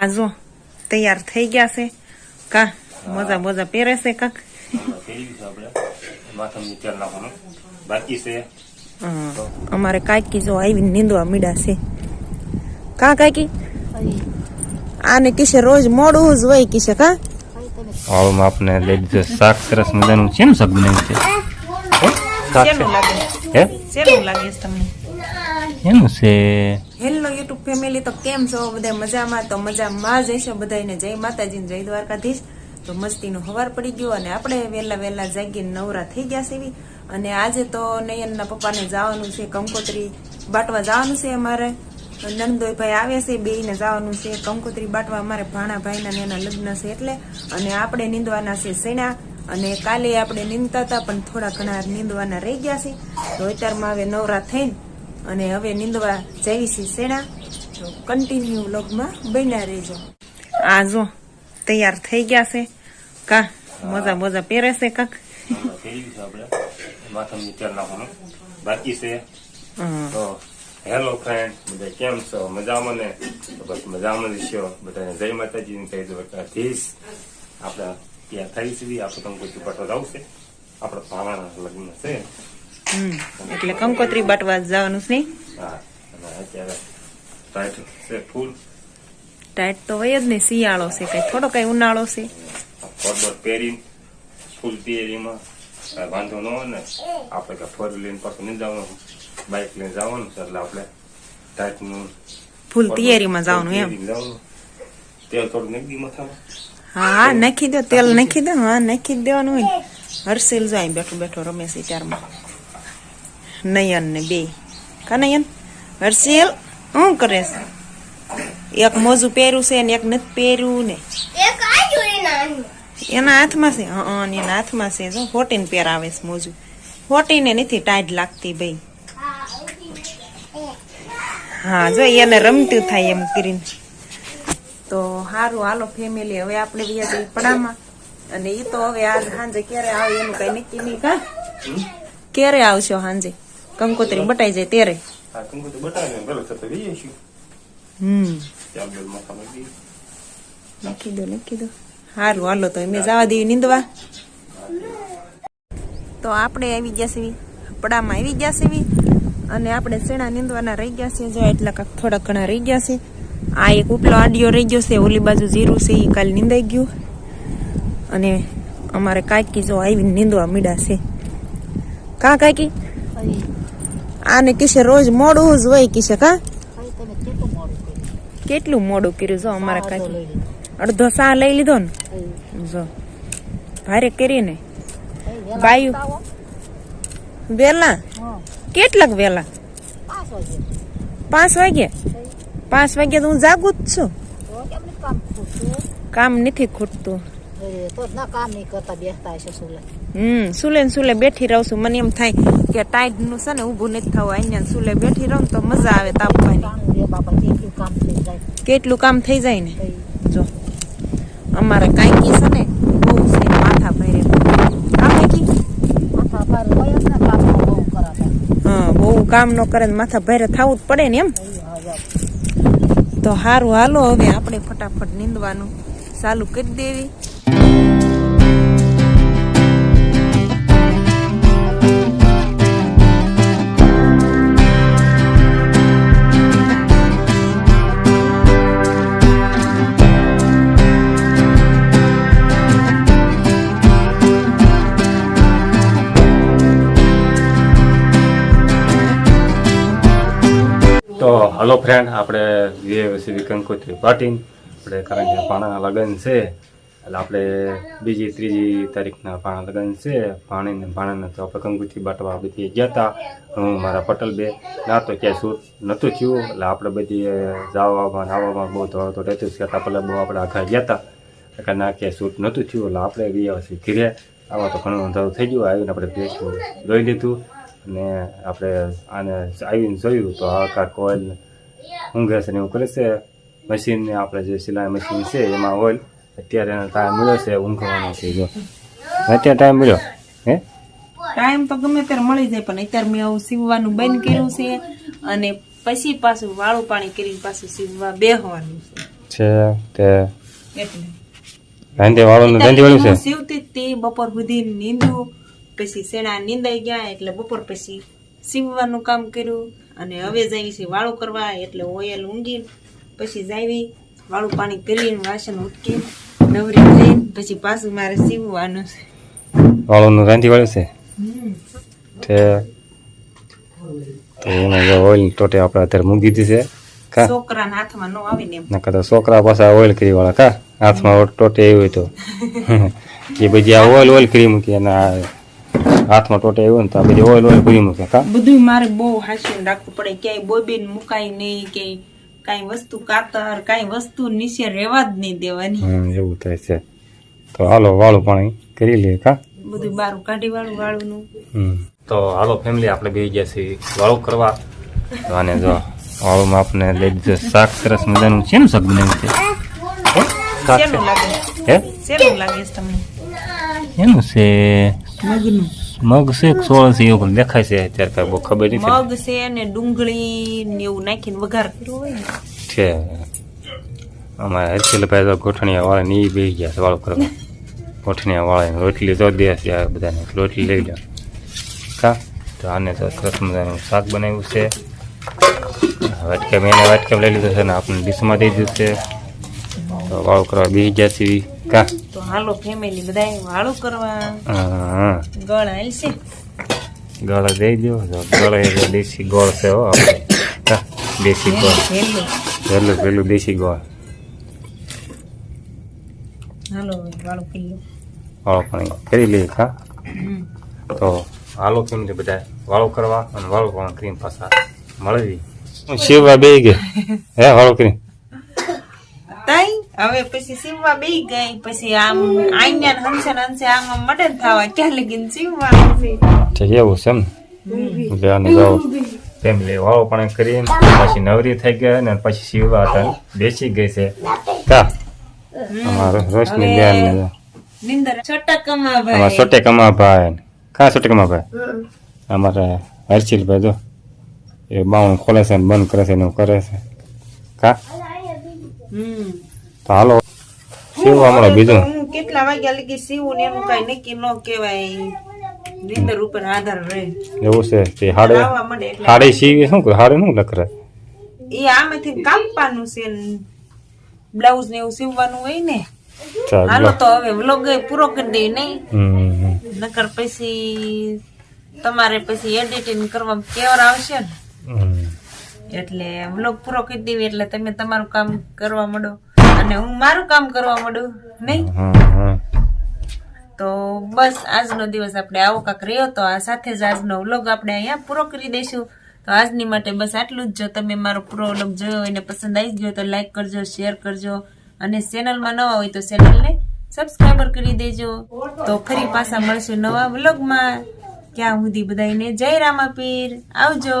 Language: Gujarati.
આ જો તૈયાર થઈ ગયા છે. કા મોજા મોજા પહેરે છે કાક? અમારે કાકી જો આવીને નીંદવા મીડા છે. કા કાકી? આને કિશે રોજ મોડું જ હોય કિસે કા? આવામાં આપને લઈ દીધો શાક સરસ મજાનું. છે ને શાક બનાવ્યું છે? શાક છે? લાગે? હે? શેનું લાગે છે તમને? એનું છે? હેલો. યુટ્યુબ ફેમિલી તો કેમ છો? બધા મજામાં? તો મજામાં જ હશે બધાને જય માતાજી જય દ્વારકાધીશ. તો મસ્તીનો હવાર પડી ગયો અને આપણે વહેલા વહેલા જાગીને નવરા થઈ ગયા એવી. અને આજે તો નયનના પપ્પાને જવાનું છે કંકોત્રી બાટવા જવાનું છે અમારે. નંદોઈભાઈ આવ્યા છે બેને જવાનું છે. કંકોત્રી બાટવા અમારે ભાણા ભાઈના ને એના લગ્ન છે એટલે. અને આપણે નીંદવાના છે સેણા અને કાલે આપણે નીંદતા હતા, પણ થોડા ઘણા નીંદવાના રહી ગયા છે. તો અત્યારમાં હવે નવરા થઈને અને હવે નીંદવા જઈ છે સેણા તો કન્ટિન્યુ વ્લોગમાં બન્યા રહેજો. આ જો તૈયાર થઈ ગયા છે. કા મોજા મોજા પહેરે છે કાક? બાકી છે. હં. તો હેલો ફ્રેન્ડ બધા કેમ છો? મજામાં ને? બસ મજામાં જ છો. બધાને જય માતાજી ને કહી દો ધીસ આપણે ત્યાં થઈ સુધી આપણે કોઈ પટવા જાવ છે. આપણે ભાવાના લગ્ન છે. એટલે કંકોત્રી બાટવા જવાનું છે. ટાઈટ તો હોય જ ને શિયાળો છે કઈ થોડો કઈ ઉનાળો છે. ફૂલ તૈયારીમાં વાંધો ન હોય ને આપણે કઈ ફોર લઈને પાછું નહીં જવાનું. બાઇક લઈને જવાનું છે એટલે આપણે ટાઈટનું ફૂલ તૈયારીમાં જવાનું એમ. તેલ થોડું નાખી માથામાં. હા નાખી દો તેલ નાખી દો હા નાખી દેવાનું હોય. હર્ષિલ જો બેઠો બેઠો રમે છે ત્યારમાં. નયન ને બે કા નયન હર્ષિલ શું કરે છે એક મોજું પહેર્યું છે ને એક નથી પહેર્યું ને એના હાથમાં છે હા એના હાથમાં છે જો ફોટીન પહેરાવે છે મોજું ફોટીને નથી ટાઈટ લાગતી ભાઈ હા જો એને રમતું થાય એમ કરીને તો સારું હાલો ફેમિલી હવે આપણે વ્યા જઈએ પડામાં અને એ તો હવે આજ સાંજે ક્યારે આવે એનું કઈ નક્કી નહીં કા? ક્યારે આવશો સાંજે? કંકોત્રી બટાઈ જાય ત્યારે. આ કંકુ તો બતાવે પેલો થતો હમ. ચાલ બેલ માથામાં નાખી નાખી દો લખી દો. સારું હાલો તો મેં જવા દેવી નીંદવા. તો આપણે આવી ગયા છીએ પડામાં આવી ગયા છીએ. અને આપણે શેણા નીંદવાના રહી ગયા છીએ. જો એટલા કાંક થોડા ઘણા રહી ગયા છે આ એક ઉપલો આડિયો રહી ગયો છે ઓલી બાજુ જીરું છે એ કાલ નીંદાઈ ગયું. અને અમારે કાકી જો આવીને નીંદવા મીડા છે. કા કાકી? આને કિશે રોજ મોડું જ હોય કિશે કા? કેટલું મોડું કર્યું? જો અમારા કાકી અડધો સા લઈ લીધો ને? જો ભારે કરીને. બાયું. વેલા? કેટલાક વેલા? પાંચ વાગે? પાંચ વાગે તો હું જાગું જ છું. કામ નથી ખૂટતું હમ સુલે ને સુલે બેઠી રહું છું. મને એમ થાય કે ટાઈટનું છે ને ઊભું નથી થવું. અહીંયા સુલે બેઠી રહું તો મજા આવે તાપવાની. કેટલું કામ થઈ જાય. ને? જો અમારે કાંઈકી છે ને બહુ છે માથા ભરે. આ કાંઈકી? હા બહુ કામ ન કરે ને માથા ભરે થવું જ પડે ને એમ. તો સારું હાલો હવે આપણે ફટાફટ નીંદવાનું ચાલુ કરી દેવી. હલો ફ્રેન્ડ આપણે વીએસી કંકોત્રી પાટીન આપણે કારણ કે પાણા લગ્ન છે, એટલે આપણે બીજી, ત્રીજી તારીખના પાણા લગ્ન છે. પાણીને પાણાને તો આપણે કંકોત્રી બાટવા બધી ગયા હતા હું, મારા પટેલ બે. ના તો ક્યાંય શૂટ નહોતું થયું, એટલે આપણે બધી જવામાં આવવામાં બહુ દોડ તો રહેતું છે. એટલે પહેલાં બહુ આપણે આખા ગયા હતા એટલે ના ક્યાંય શૂટ નહોતું થયું, એટલે આપણે વીએસી ઘીરે આવા તો ઘણું અંધારું થઈ ગયું. આવીને આપણે ભેંસનું જોઈ લીધું અને આપણે આને આવીને જોયું તો આ કોઈ ઊંઘે છે ને એવું કરે છે. મશીનને આપણે જે સિલાઈ મશીન છે એમાં ઓઇલ અત્યારે એનો ટાઈમ મળ્યો છે ઊંઘવાનો છે જો. અત્યારે ટાઈમ મળ્યો હે? ટાઈમ તો ગમે ત્યારે મળી જાય પણ અત્યારે મેં આવું સીવવાનું બંધ કર્યું છે અને પછી પાછું વાળું પાણી કરીને પાછું સીવવા બેહવાનું છે. છે તે એટલે. રાંધે વાળું રાંધી વાળું છે? સીવતી તે બપોર સુધી નીંદું પછી સેણા નીંદાઈ ગયા એટલે બપોર પછી સીવવાનું કામ કર્યું. અને હવે જાય છે વાળું કરવા એટલે ઓઇલ ઊંઘી પછી જાવી વાળું પાણી કરીને વાસણ ઉટકી નવરી થઈને પછી પાછું મારે સીવવાનું છે. વાળું રાંધી વાળું છે? તો એમાં જો ઓઇલ ટોટે આપણે અત્યારે મૂકી દીધી છે. કા? છોકરાના હાથમાં ન આવે ને નકર તો છોકરા પાછા ઓઇલ કરી વાળા કા? હાથમાં ટોટે એવું હોય તો. એ બધી આ ઓઇલ ઓઇલ કરી મૂકી અને આ હાથમાં ટોટે એવું ને તો બધી ઓઇલ ઓઇલ કરી મૂકે કા? બધું મારે બહુ હાસીને રાખવું પડે. ક્યાંય બોબીન મુકાય નહીં કે કાંઈ વસ્તુ કાતર કાંઈ વસ્તુ નીચે રહેવા જ નહીં દેવાની. હમ એવું થાય છે. તો હાલો વાળું પાણી કરી લઈએ કા? બધું બારું કાઢી વાળું વાળું હમ. તો હાલો ફેમિલી આપણે બે ગયા છીએ વાળું કરવા. અને જો વાળુંમાં આપણે લઈ દીધું શાક સરસ મજાનું. છે ને શાક બનાવ્યું છે? શાક છે લાગે? હે? લાગે તમને? એનું છે મગનું? મગ છે કે સોળ છે એવું પણ દેખાય છે અત્યારે કાંઈ બહુ ખબર નથી. મગ છે ને ડુંગળી ને એવું નાખીને વઘાર કર્યો હોય છે. અમારે હર્ષિલભાઈ તો ગોઠણિયા વાળા ને એ બે ગયા છે વાળું કરવા ગોઠણિયા વાળા રોટલી તો દે છે આ બધાને. રોટલી લઈ લો કા? તો આને તો સરસ મજાનું શાક બનાવ્યું છે. વાટકા એને વાટકા લઈ લીધો છે ને આપણને ડીશમાં દઈ દીધું છે. તો વાળું કરવા બેસી ગયા છીએ. કા? તો હાલો ફેમિલી બધા વાળું કરવા. હા. ગળ હાલશે. ગળે દઈ દો ગળ એ દેશી ગોળ છે હો આપણે. કા? દેશી ગોળ. હેલો પહેલું પહેલું દેશી ગોળ. હાલો વાળું કરી લો. વાળું પાણી કરી લઈએ કા? તો હાલો કેમ છે બધા વાળો કરવા અને વાળો પણ ક્રીમ પાછા મળવી શિવભાઈ બે ગયા. હે વાળો ક્રીમ તાઈ હવે પછી સીવવા બેહી ગઈ પછી આમ આઈને હંસે હંસે આમ મડન થવા ક્યાં લગીન સીવવા એવું છે એમ? ને એટલે આને જાઓ. ફેમિલી વાળું પણ કરીને પછી નવરી થઈ ગયા ને પછી શિવવા હતા. બેસી ગઈ છે. કા? અમારો રોશની બેન ને. નિંદર છટકમાં અમારા ભાઈ કમા ભાઈ કા છોટે કમા ભાઈ અમારા હર્ષિલભાઈ જો. એ બાવણ ખોલે છે ને બંધ કરે છે ને એવું કરે છે. કા? તો હાલો શિવવા મળો બીજું. કેટલા વાગ્યા લગી સીવું ને એનું કઈ નક્કી ન કહેવાય. નીંદર ઉપર આધાર રહે. એવું છે તે હાડે હાડે સીવી શું કરે? હાડે શું લખરે એ આમેથી કાપવાનું છે બ્લાઉઝ ને એવું સીવવાનું હોય ને. હાલો તો હવે વ્લોગ પૂરો કરી દે નહીં. નકર પછી તમારે પછી એડિટિંગ કરવામાં કેવર આવશે ને. એટલે વ્લોગ પૂરો કરી દેવી એટલે તમે તમારું કામ કરવા માંડો. અને હું મારું કામ કરવા માંડું નહીં. તો બસ આજનો દિવસ આપણે આવો કાંક રહ્યો. તો આ સાથે જ આજનો વ્લોગ આપણે અહીંયા પૂરો કરી દઈશું. તો આજની માટે બસ આટલું જ. જો તમે મારો પૂરો વ્લોગ જોયો હોય ને પસંદ આવી ગયો તો લાઈક કરજો શેર કરજો. અને ચેનલમાં નવા હોય તો ચેનલને સબસ્ક્રાઈબર કરી દેજો. તો ફરી પાછા મળશું નવા વ્લોગમાં ત્યાં સુધી બધાને જય રામાપીર. આવજો.